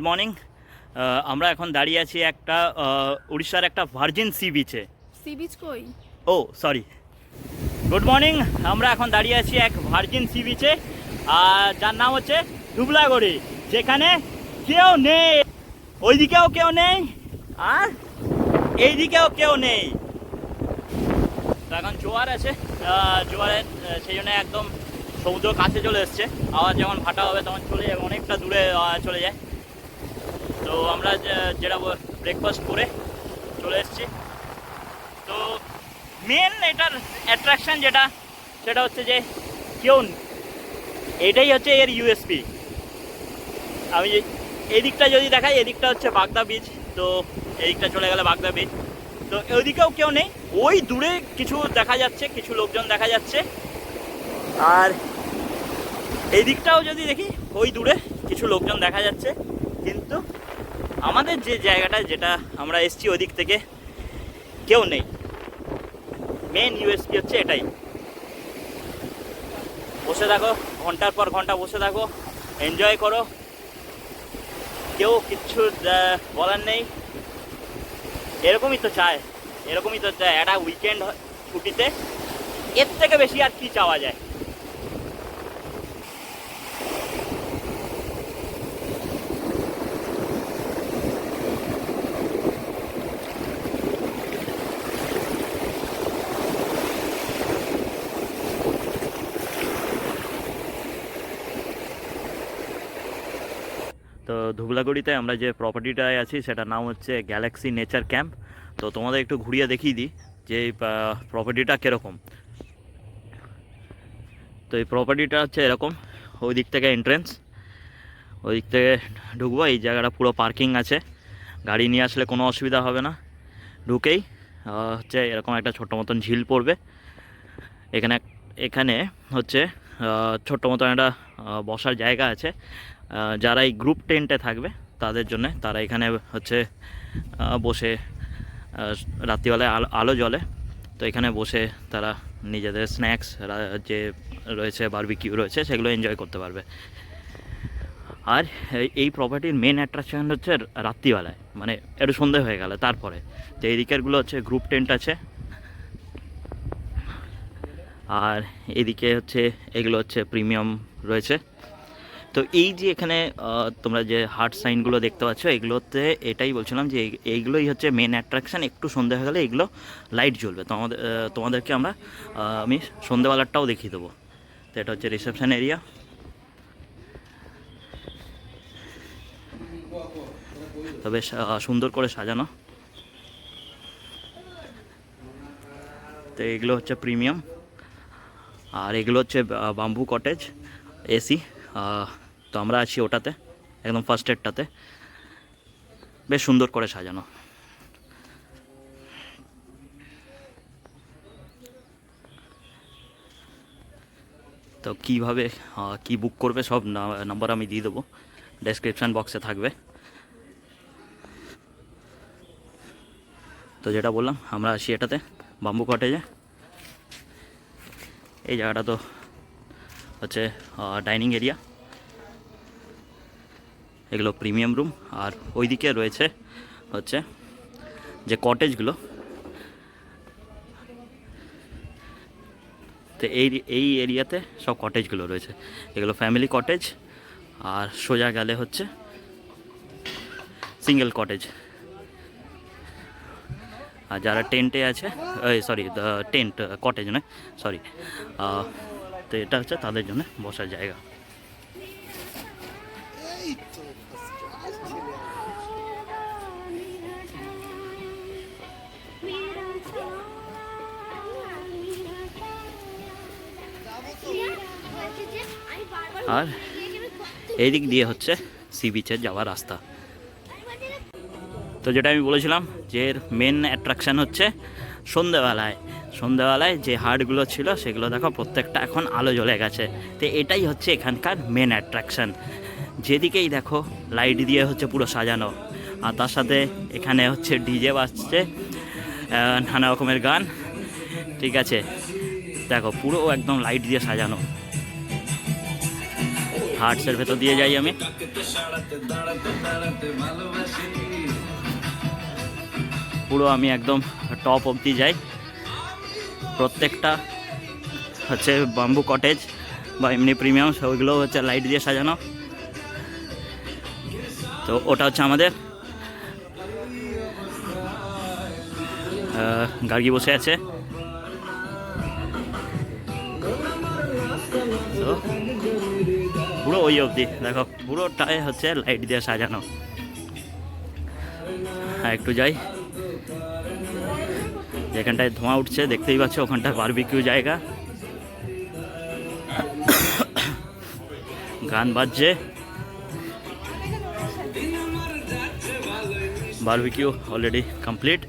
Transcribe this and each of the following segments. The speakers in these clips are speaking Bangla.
গুড মর্নিং আমরা এখন দাঁড়িয়ে আছি একটা উড়িষ্যার একটা ভার্জিন সি বিচে সি বিচ কই? ও সরি গুড মর্নিং আমরা এখন দাঁড়িয়ে আছি এক ভার্জিন সি বিচে আর যার নাম হচ্ছে ধুবলাগড়ি যেখানে কেউ নেই। ওইদিকেও কেউ নেই আর এইদিকেও কেউ নেই। তো এখন জোয়ার আছে জোয়ারে সেই জন্য একদম সমুদ্র কাছে চলে এসছে। আবার যখন ভাটা হবে তখন চলে যাবে অনেকটা দূরে চলে যায়। তো আমরা যেটা ব্রেকফাস্ট করে চলে এসেছি। তো মেন এটার অ্যাট্রাকশন যেটা, সেটা হচ্ছে যে কেউ এটাই হচ্ছে এর ইউএসপি আমি যে- এই দিকটা যদি দেখাই, এদিকটা হচ্ছে বাগদা বিচ তো এদিকটা চলে গেলে বাগদা বিচ তো ওইদিকেও কেউ নেই, ওই দূরে কিছু দেখা যাচ্ছে, কিছু লোকজন দেখা যাচ্ছে। আর এই দিকটাও যদি দেখি, ওই দূরে কিছু লোকজন দেখা যাচ্ছে, কিন্তু আমাদের যে জায়গাটা যেটা আমরা এসছি ওদিক থেকে, কেউ নেই। মেন ইউএসপি হচ্ছে এটাই। বসে থাকো, ঘণ্টার পর ঘণ্টা বসে থাকো এনজয় করো। কেউ কিচ্ছু বলার নেই। এরকমই তো চায়, এরকমই তো চায়। একটা উইকেন্ড ছুটিতে, এর থেকে বেশি আর কি চাওয়া যায় তো ধুবলাগুড়িতে আমরা যে প্রপার্টিটায় আছি, সেটার নাম হচ্ছে গ্যালাক্সি নেচার ক্যাম্প তো তোমাদের একটু ঘুরিয়ে দেখিয়ে দিই যে, এই প্রপার্টিটা কীরকম। তো এই প্রপার্টিটা হচ্ছে এরকম, ওই দিক থেকে এন্ট্রেন্স ওই দিক থেকে ঢুকবো, এই জায়গাটা পুরো পার্কিং আছে। গাড়ি নিয়ে আসলে কোনো অসুবিধা হবে না। ঢুকেই হচ্ছে এরকম একটা ছোট্ট মতন ঝিল পড়বে। এখানে এখানে হচ্ছে ছোট্ট মতন একটা বসার জায়গা আছে। যারা এই গ্রুপ টেন্টে থাকবে, তাদের জন্য তারা এখানে হচ্ছে বসে রাত্রিবেলায় আলো আলো জ্বলে। তো এখানে বসে তারা নিজেদের স্ন্যাক্স যে রয়েছে বারবিকিউ রয়েছে, সেগুলো এনজয় করতে পারবে। আর এই- প্রপার্টির মেন অ্যাট্রাকশন হচ্ছে রাত্রিবেলায় মানে একটু সন্ধে হয়ে গেলে, তারপরে। তো এই দিকেরগুলো হচ্ছে গ্রুপ টেন্ট আছে। আর এদিকে হচ্ছে, এগুলো হচ্ছে প্রিমিয়াম রয়েছে। তো এই যে এখানে তোমরা যে হার্ট সাইনগুলো দেখতে পাচ্ছ, এগুলোতে এটাই বলছিলাম যে এই- এইগুলোই হচ্ছে মেন অ্যাট্রাকশান একটু সন্ধে হয়ে গেলে এগুলো লাইট জ্বলবে। তো আমাদের তোমাদেরকে আমরা আমি সন্ধেবেলাটাও দেখিয়ে দেবো। তো এটা হচ্ছে রিসেপশান এরিয়া তো বেশ সুন্দর করে সাজানো। তো এগুলো হচ্ছে প্রিমিয়াম আর এগুলো হচ্ছে বাম্বু কটেজ এসি তো আমরা আছি ওটাতে, একদম ফার্স্ট এডটাতে বেশ সুন্দর করে সাজানো। তো কীভাবে কি বুক করবে সব নাম্বার আমি দিয়ে দেবো। ডেসক্রিপশান বক্সে থাকবে। তো যেটা বললাম, আমরা আছি এটাতে বাম্বু কটেজে এই জায়গাটা তো হচ্ছে ডাইনিং এরিয়া। এগুলো প্রিমিয়াম রুম। আর ওইদিকে রয়েছে হচ্ছে যে কটেজগুলো। তো এই এই এরিয়াতে সব কটেজগুলো রয়েছে। এগুলো ফ্যামিলি কটেজ। আর সোজা গেলে হচ্ছে সিঙ্গেল কটেজ। আর যারা টেন্টে আছে সরি টেন্ট, কটেজ নয়, সরি তো এটা হচ্ছে তাদের জন্য বসার জায়গা। আর এই দিক দিয়ে হচ্ছে সি বিচের যাওয়ার রাস্তা। তো যেটা আমি বলেছিলাম যে এর মেন অ্যাট্রাকশান হচ্ছে সন্ধেবেলায় সন্ধেবেলায় যে হাটগুলো ছিল, সেগুলো দেখো প্রত্যেকটা এখন আলো জ্বলে গেছে। তো এটাই হচ্ছে এখানকার মেন অ্যাট্রাকশান যেদিকেই দেখো লাইট দিয়ে হচ্ছে পুরো সাজানো। আর তার সাথে এখানে হচ্ছে ডিজে বাজছে নানা রকমের গান। ঠিক আছে? দেখো, পুরো একদম লাইট দিয়ে সাজানো। হার্টসের ভেতর দিয়ে যাই আমি। পুরো আমি একদম টপ অবধি যাই। প্রত্যেকটা হচ্ছে বাম্বু কটেজ বা এমনি প্রিমিয়াম ওইগুলো হচ্ছে লাইট দিয়ে সাজানো। তো ওটা হচ্ছে আমাদের। গার্গি বসে আছে। তো পুরো ওই অবধি, দেখো, পুরোটাই হচ্ছে লাইট দিয়ে সাজানো। হ্যাঁ একটু যাই। যেখানটায় ধোঁয়া উঠছে, দেখতেই পাচ্ছ ওখানটা বারবিকিউ জায়গা। গান বাজছে। বারবিকিউ অলরেডি কমপ্লিট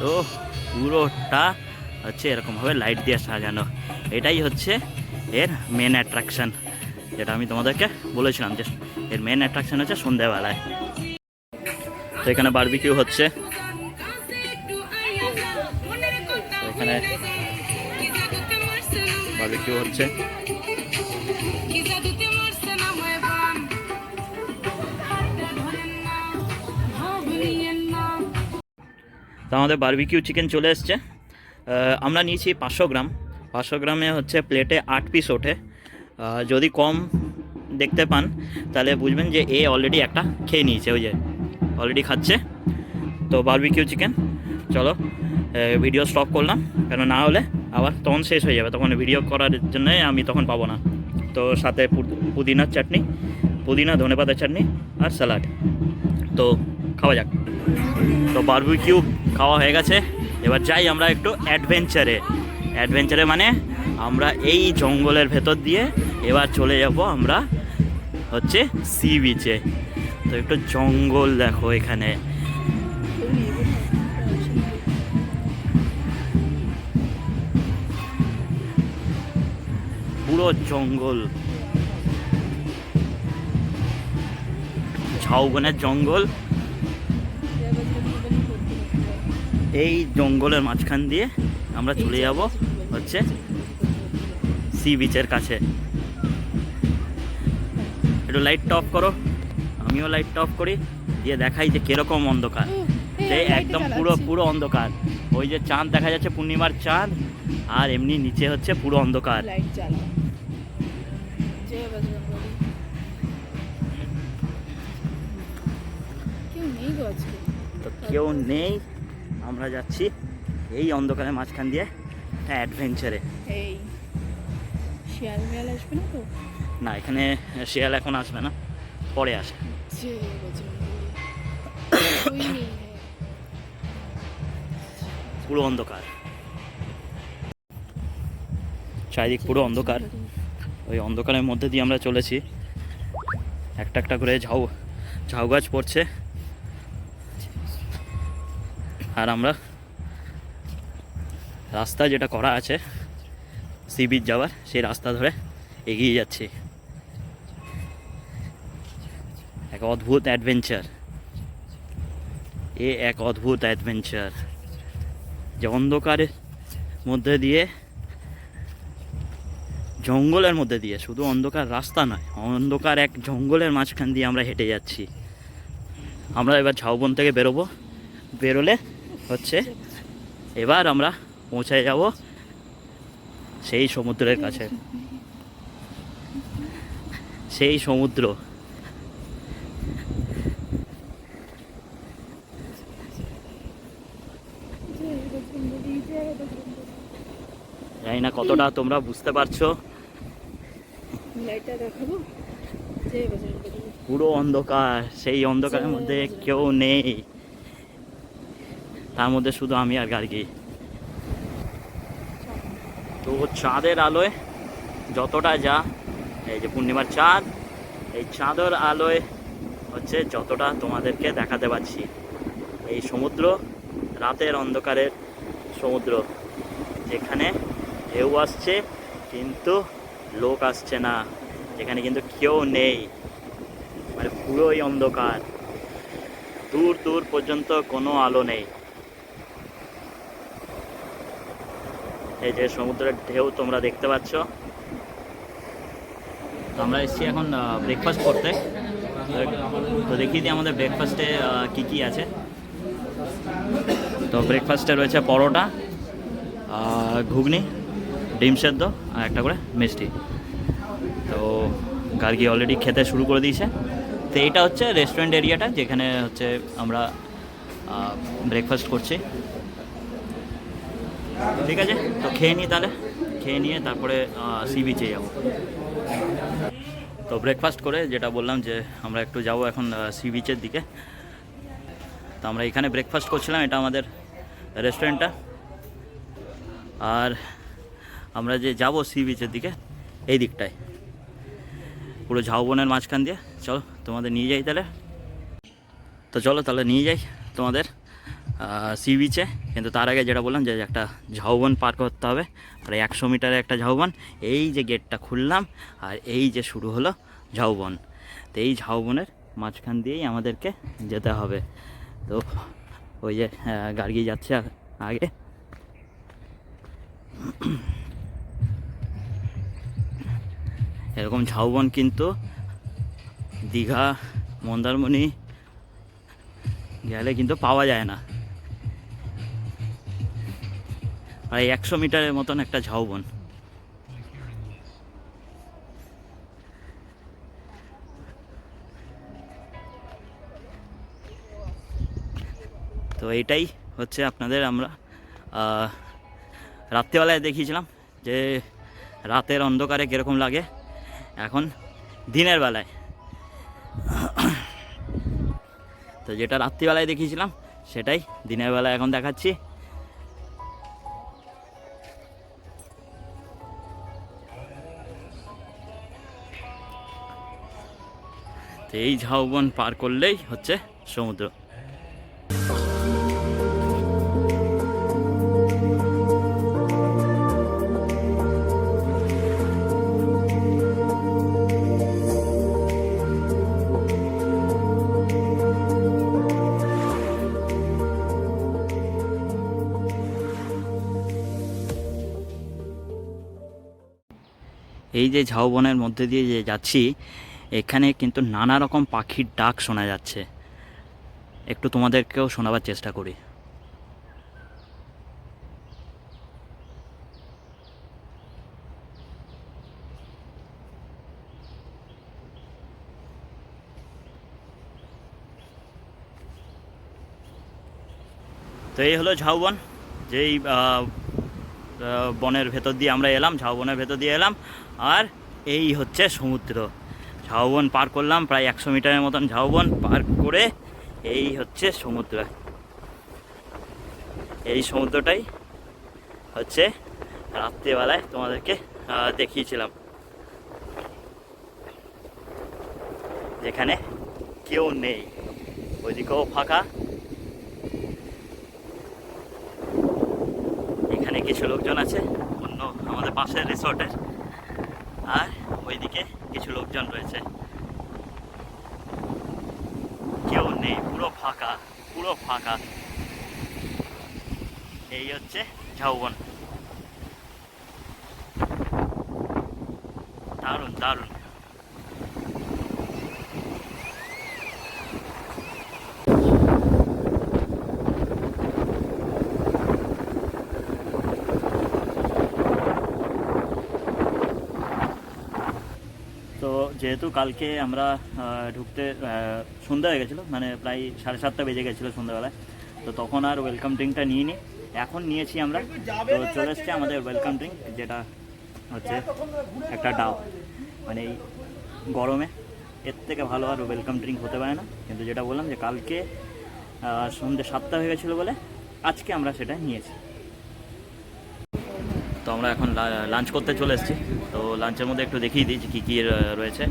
তো পুরোটা হচ্ছে এরকমভাবে লাইট দিয়ে সাজানো। এটাই হচ্ছে এর মেন অ্যাট্রাকশন যেটা আমি তোমাদেরকে বলেছিলাম যে এর মেন অ্যাট্রাকশন হচ্ছে সন্ধ্যাবেলায়। এখানে বারবিকিউ হচ্ছে। এখানে বারবিকিউ হচ্ছে। আমাদের বারবিকিউ চিকেন চলে এসছে। আমরা নিয়েছি পাঁচশো গ্রাম। পাঁচশো গ্রামে হচ্ছে প্লেটে আট পিস ওঠে। যদি কম দেখতে পান, তাহলে বুঝবেন যে এ অলরেডি একটা খেয়ে নিয়েছে, ওই যে অলরেডি খাচ্ছে। তো বারবিকিউ চিকেন চলো ভিডিও স্টপ করলাম। কেন না হলে আবার তখন শেষ হয়ে যাবে। তখন ভিডিও করার জন্য আমি তখন পাবো না। তো সাথে পুদিনার চাটনি, পুদিনা ধনেপাতার চাটনি আর স্যালাড তো খাওয়া যাক। তো বারবিকিউ খাওয়া হয়ে গেছে। এবার যাই আমরা একটু অ্যাডভেঞ্চারে অ্যাডভেঞ্চারে মানে আমরা এই জঙ্গলের ভেতর দিয়ে এবার চলে যাব আমরা হচ্ছে সি বিচে তো একটু জঙ্গল দেখো এখানে। পুরো জঙ্গল। ঝাউবনের জঙ্গল। এই জঙ্গলের মাঝখান দিয়ে আমরা চলে যাব হচ্ছে সি বিচের কাছে। একটু লাইট অফ করো। আমিও লাইট অফ করি দিয়ে দেখাই যে কীরকম অন্ধকার। যে একদম পুরো পুরো অন্ধকার। ওই যে চাঁদ দেখা যাচ্ছে পূর্ণিমার চাঁদ আর এমনি নিচে হচ্ছে পুরো অন্ধকার। তো কেউ নেই আমরা যাচ্ছি এই অন্ধকারের মাঝখান দিয়ে একটা অ্যাডভেঞ্চারে এই শিয়াল মিয়াল আসবে না তো? না এখানে শিয়াল এখন আসবে না। পরে আসে। পুরো অন্ধকার। চারিদিক পুরো অন্ধকার। ওই অন্ধকারের মধ্যে দিয়ে আমরা চলেছি। একটা একটা করে ঝাউ ঝাউ গাছ পড়ছে। আর আমরা রাস্তা যেটা করা আছে সি বিচ যাওয়ার, সেই রাস্তা ধরে এগিয়ে যাচ্ছি। এক অদ্ভুত অ্যাডভেঞ্চার এ এক অদ্ভুত অ্যাডভেঞ্চার যে অন্ধকারের মধ্যে দিয়ে, জঙ্গলের মধ্যে দিয়ে, শুধু অন্ধকার রাস্তা নয়, অন্ধকার এক জঙ্গলের মাঝখান দিয়ে আমরা হেঁটে যাচ্ছি। আমরা এবার ঝাউবন থেকে বেরোবো। বেরোলে হচ্ছে, এবার আমরা পৌঁছে যাব সেই সমুদ্রের কাছে। সেই সমুদ্র। জানি না কতটা তোমরা বুঝতে পারছ। পুরো অন্ধকার সেই অন্ধকারের মধ্যে কেউ নেই। তার মধ্যে শুধু আমি আর গার্গি। তো চাঁদের আলোয় যতটা যা এই যে পূর্ণিমার চাঁদ এই চাঁদের আলোয় হচ্ছে যতটা তোমাদেরকে দেখাতে পারছি এই সমুদ্র রাতের অন্ধকারের সমুদ্র যেখানে ঢেউ আসছে, কিন্তু লোক আসছে না। এখানে কিন্তু কেউ নেই। মানে পুরোই অন্ধকার। দূর দূর পর্যন্ত কোনো আলো নেই। এই যে সমুদ্রের ঢেউ তোমরা দেখতে পাচ্ছ। আমরা এসেছি এখন ব্রেকফাস্ট করতে। তো দেখিয়ে দিই আমাদের ব্রেকফাস্টে কী কী আছে। তো ব্রেকফাস্টে রয়েছে পরোটা ঘুগনি। ডিম সেদ্ধ আর একটা করে মিষ্টি। তো গার্গি অলরেডি খেতে শুরু করে দিয়েছে। তো এইটা হচ্ছে রেস্টুরেন্ট এরিয়াটা যেখানে হচ্ছে আমরা ব্রেকফাস্ট করছি। ঠিক আছে? তো খেয়ে নিই তাহলে। খেয়ে নিয়ে তারপরে সি বিচে যাব। তো ব্রেকফাস্ট করে যেটা বললাম যে আমরা একটু যাব এখন সি বিচের দিকে। তো আমরা এখানে ব্রেকফাস্ট করছিলাম, এটা আমাদের রেস্টুরেন্টটা আর আমরা যে যাব সি বিচের দিকে, এই দিকটায়। পুরো ঝাউবনের মাঝখান দিয়ে। চলো, তোমাদের নিয়ে যাই তাহলে। তো চলো তাহলে নিয়ে যাই তোমাদের সি বিচে কিন্তু তার আগে যেটা বললাম যে একটা ঝাউবন পার করতে হবে। আর একশো মিটারের একটা ঝাউবন এই যে গেটটা খুললাম, আর এই যে শুরু হলো ঝাউবন তো এই ঝাউবনের মাঝখান দিয়েই আমাদেরকে যেতে হবে। তো ওই যে গার্গি যাচ্ছে আগে। এরকম ঝাউবন কিন্তু দীঘা, মন্দারমণি গেলে কিন্তু পাওয়া যায় না। প্রায় একশো মিটারের মতন একটা ঝাউবন। তো এইটাই হচ্ছে আপনাদের আমরা রাত্রিবেলায় দেখিয়েছিলাম যে রাতের অন্ধকারে কীরকম লাগে। এখন দিনের বেলায়। তো যেটা রাত্রিবেলায় দেখিয়েছিলাম, সেটাই দিনের বেলায় এখন দেখাচ্ছি। তো এই ঝাউবন পার করলেই হচ্ছে সমুদ্র। যে ঝাউবনের মধ্যে দিয়ে যে যাচ্ছি, এখানে কিন্তু নানা রকম পাখির ডাক শোনা যাচ্ছে। একটু তোমাদেরকেও শোনাবার চেষ্টা করি। তো এই হলো ঝাউবন যেই বনের ভেতর দিয়ে আমরা এলাম ঝাউবনের ভেতর দিয়ে এলাম। আর এই হচ্ছে সমুদ্র। ঝাউবন পার করলাম প্রায় একশো মিটারের মতন ঝাউবন পার করে এই হচ্ছে সমুদ্র। এই সমুদ্রটাই হচ্ছে রাত্রিবেলায় তোমাদেরকে দেখিয়েছিলাম। যেখানে কেউ নেই। ওইদিকেও ফাঁকা। এখানে কিছু লোকজন আছে, অন্য আমাদের পাশের রিসোর্টের। ওইদিকে কিছু লোকজন রয়েছে। কেউ নেই, পুরো ফাঁকা পুরো ফাঁকা। এই হচ্ছে ঝাউবন। দারুণ দারুণ তো যেহেতু কালকে আমরা ঢুকতে সন্ধ্যা হয়ে গেছিল মানে প্রায় সাড়ে সাতটা বেজে গেছিল সন্ধ্যাবেলায়, তো তখন আর ওয়েলকাম ড্রিঙ্কটা নিয়ে নিই এখন নিয়েছি আমরা, তো চলে এসছে আমাদের ওয়েলকাম ড্রিঙ্ক যেটা হচ্ছে একটা ডাব মানে এই গরমে এর থেকে ভালো আর ওয়েলকাম ড্রিঙ্ক হতে পারে না। কিন্তু যেটা বললাম যে কালকে সন্ধ্যে সাতটা হয়ে গেছিল বলে আজকে আমরা সেটা নিয়েছি। তো আমরা এখন লাঞ্চ করতে চলে এসেছি। তো লাঞ্চের মধ্যে একটু দেখিয়ে দিই যে কী কী রয়েছে।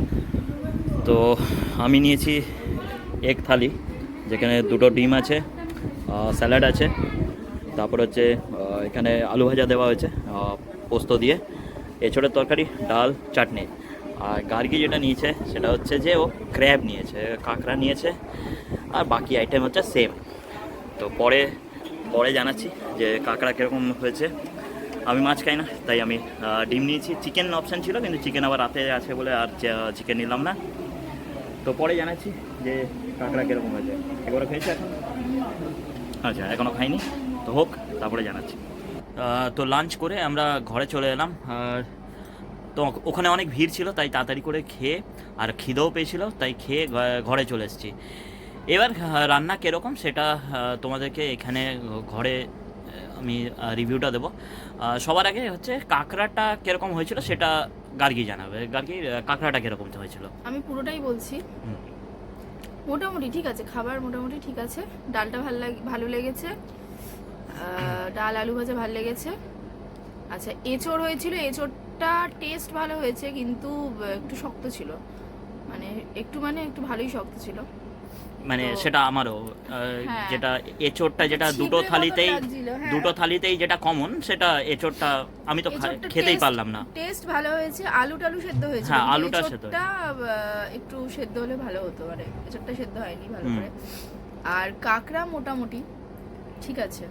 তো আমি নিয়েছি এক থালি, যেখানে দুটো ডিম আছে স্যালাড আছে, তারপর হচ্ছে এখানে আলু ভাজা দেওয়া হয়েছে পোস্ত দিয়ে এছাড়া তরকারি, ডাল, চাটনি। আর গার্গি যেটা নিয়েছে, সেটা হচ্ছে যে ও ক্র্যাব নিয়েছে, কাঁকড়া নিয়েছে, আর বাকি আইটেম হচ্ছে সেম তো পরে পরে জানাচ্ছি যে কাঁকড়া কীরকম হয়েছে। আমি মাছ খাই না, তাই আমি ডিম নিয়েছি। চিকেন অপশান ছিল, কিন্তু চিকেন আবার রাতে আছে বলে আর চিকেন নিলাম না। তো পরে জানাচ্ছি যে কাঁকড়া কীরকম হয়েছে। একবার খেয়েছে এখন? আচ্ছা এখনও খাইনি। তো হোক, তারপরে জানাচ্ছি। তো লাঞ্চ করে আমরা ঘরে চলে এলাম। আর তো ওখানে অনেক ভিড় ছিল, তাই তাড়াতাড়ি করে খেয়ে আর খিদেও পেয়েছিল, তাই খেয়ে ঘরে চলে এসেছি। এবার রান্না কীরকম সেটা তোমাদেরকে এখানে ঘরে আমি রিভিউটা দেবো। সবার আগে হচ্ছে কাঁকড়াটা কীরকম হয়েছিল সেটা গার্গি জানাবে। গার্গি কাঁকড়াটা কীরকম হয়েছিল? আমি পুরোটাই বলছি। মোটামুটি ঠিক আছে খাবার মোটামুটি ঠিক আছে। ডালটা ভালো লাগে ভালো লেগেছে। ডাল আলু ভাজা ভালো লেগেছে। আচ্ছা এঁচড় হয়েছিল এঁচড়টা টেস্ট ভালো হয়েছে কিন্তু একটু শক্ত ছিল। মানে একটু মানে একটু ভালোই শক্ত ছিল। মানে সেটা আমারও হ্যাঁ। যেটা এচোরটা যেটা দুটো থালিতেই হ্যাঁ। দুটো থালিতেই যেটা কমন সেটা এচোরটা আমি তো খেতেই পারলাম না টেস্ট ভালো হয়েছে আলু টালু সেদ্ধ হয়েছে হ্যাঁ, আলুটা সেদ্ধ একটু সেদ্ধ হলে ভালো হতো মানে এঁচড়টা সেদ্ধ হয়নি ভালো করে আর কাঁকড়া মোটামুটি ঠিক আছে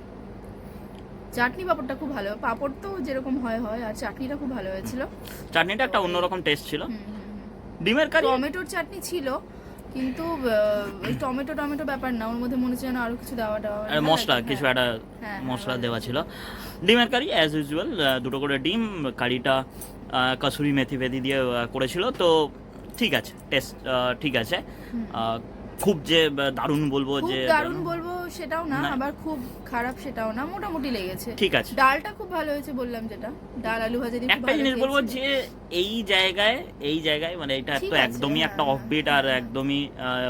চাটনি পাঁপড়টা খুব ভালো পাঁপড় তো যেরকম হয় হয় আর চাটনিটা খুব ভালো হয়েছিল চাটনিটা একটা অন্যরকম টেস্ট ছিল। ডিমের কারি টমেটোর চাটনি ছিল কিন্তু ওই টমেটো টমেটো ব্যাপার না ওর মধ্যে মনে হচ্ছে যেন আরও কিছু দেওয়া দেওয়া আর মশলা কিছু একটা হ্যাঁ, মশলা দেওয়া ছিল। ডিমের কারি অ্যাজ ইউজুয়াল দুটো করে ডিম কারিটা কাসুরি মেথি ফেথি দিয়ে করেছিল। তো ঠিক আছে টেস্ট ঠিক আছে। খুব যে দারুণ বলব যে দারুণ। বলব সেটাও না। আবার খুব খারাপ সেটাও না মোটামুটি লেগেছে। ঠিক আছে। ডালটা খুব ভালো হয়েছে বললাম যেটা। ডাল আলু ভাজা দিয়ে একটা জিনিস বলব যে এই জায়গায় এই জায়গায় মানে এটা তো একদমই হ্যাঁ, একটা অফবিট আর হ্যাঁ। একদমই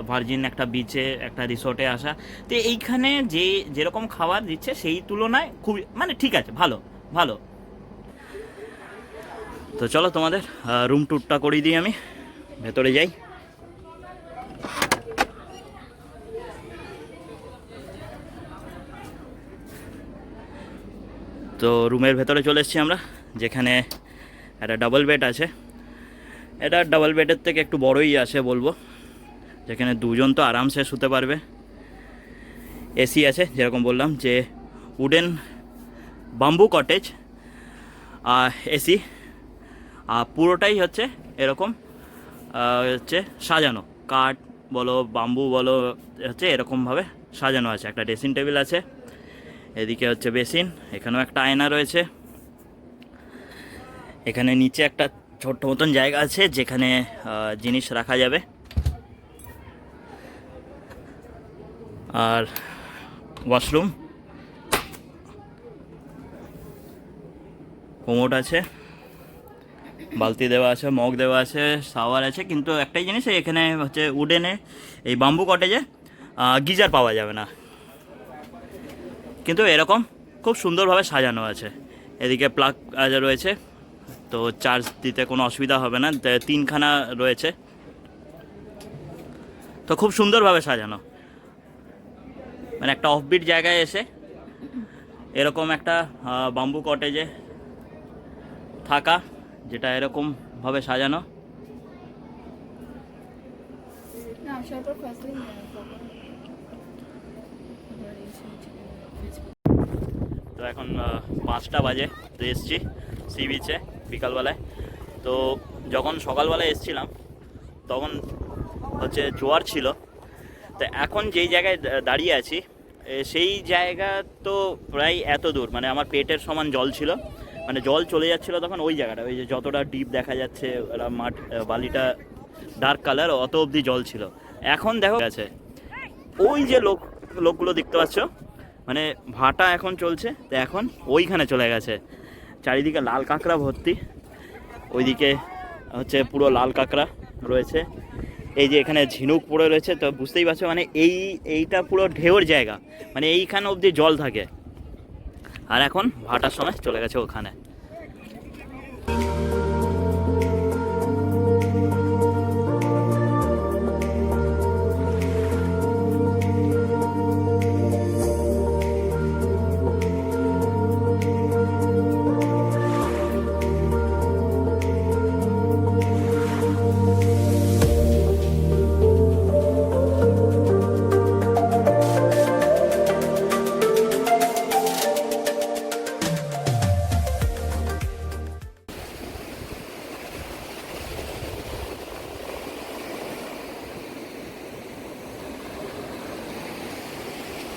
ভার্জিন একটা বিচে একটা রিসোর্টে আসা। তো এইখানে যে যেরকম খাবার দিচ্ছে সেই তুলনায় খুবই মানে ঠিক আছে ভালো ভালো। তো চলো তোমাদের রুম ট্যুরটা করিয়ে দিই আমি। ভেতরে যাই। তো রুমের ভেতরে চলে এসেছি আমরা, যেখানে একটা ডাবল বেড আছে। এটা ডাবল বেডের থেকে একটু বড়ই আছে বলব। যেখানে দুজন তো আরামসে শুতে পারবে। এসি আছে, যেরকম বললাম, যে উডেন বাম্বু কটেজ আর এসি। আর পুরোটাই হচ্ছে এরকম হচ্ছে সাজানো। কাঠ বলো বাম্বু বলো, হচ্ছে এরকমভাবে সাজানো আছে। একটা ড্রেসিং টেবিল আছে। এদিকে হচ্ছে বেসিন, এখানেও একটা আয়না রয়েছে। এখানে নিচে একটা ছোট্ট মতন জায়গা আছে, যেখানে জিনিস রাখা যাবে। আর ওয়াশরুম। কোমোট আছে, বালতি দেওয়া আছে, মগ দেওয়া আছে, শাওয়ার আছে, কিন্তু একটাই জিনিস, এখানে হচ্ছে উডেনে, এই বাম্বু কটেজে গিজার পাওয়া যাবে না। কিন্তু এরকম খুব সুন্দরভাবে সাজানো আছে। এদিকে প্লাগ রয়েছে, তো চার্জ দিতে কোনো অসুবিধা হবে না তিনখানা রয়েছে। তো খুব সুন্দরভাবে সাজানো। মানে একটা অফবিট জায়গায় এসে এরকম একটা বাম্বু কটেজে থাকা, যেটা এরকমভাবে সাজানো। না তো এখন পাঁচটা বাজে, তো এসছি সি বিচে বিকালবেলায়। তো যখন সকালবেলায় এসছিলাম, তখন হচ্ছে জোয়ার ছিল। তো এখন যেই জায়গায় দাঁড়িয়ে আছি সেই জায়গা তো প্রায় এত দূর। মানে আমার পেটের সমান জল ছিল। মানে জল চলে যাচ্ছিল তখন ওই জায়গাটা। ওই যে যতটা ডিপ দেখা যাচ্ছে মাঠ বালিটা ডার্ক কালার অত অবধি জল ছিল। এখন দেখো আছে ওই যে লোক, লোকগুলো দেখতে পাচ্ছ মানে ভাটা এখন চলছে, তো এখন ওইখানে চলে গেছে। চারিদিকে লাল কাঁকড়া ভর্তি, ওইদিকে হচ্ছে পুরো লাল কাঁকড়া রয়েছে। এই যে এখানে ঝিনুক পড়ে রয়েছে, তো বুঝতেই পারছ মানে এই, এইটা পুরো ঢেউর জায়গা মানে এইখানে অবধি জল থাকে। আর এখন ভাটার সময় চলে গেছে ওখানে।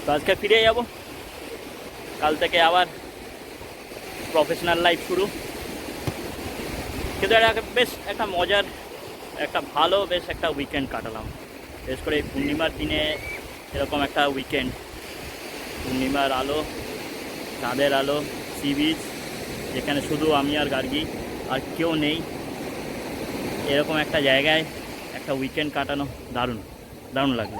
তো আজকে ফিরে যাব। কাল থেকে আবার প্রফেশনাল লাইফ শুরু। কিন্তু একটা বেশ একটা মজার, একটা ভালো বেশ একটা উইকেন্ড কাটালাম। বিশেষ করে পূর্ণিমার দিনে এরকম একটা উইকেন্ড পূর্ণিমার আলো, চাঁদের আলো সি বিচ যেখানে শুধু আমি আর গার্গি, আর কেউ নেই। এরকম একটা জায়গায় একটা উইকেন্ড কাটানো দারুণ দারুণ লাগল।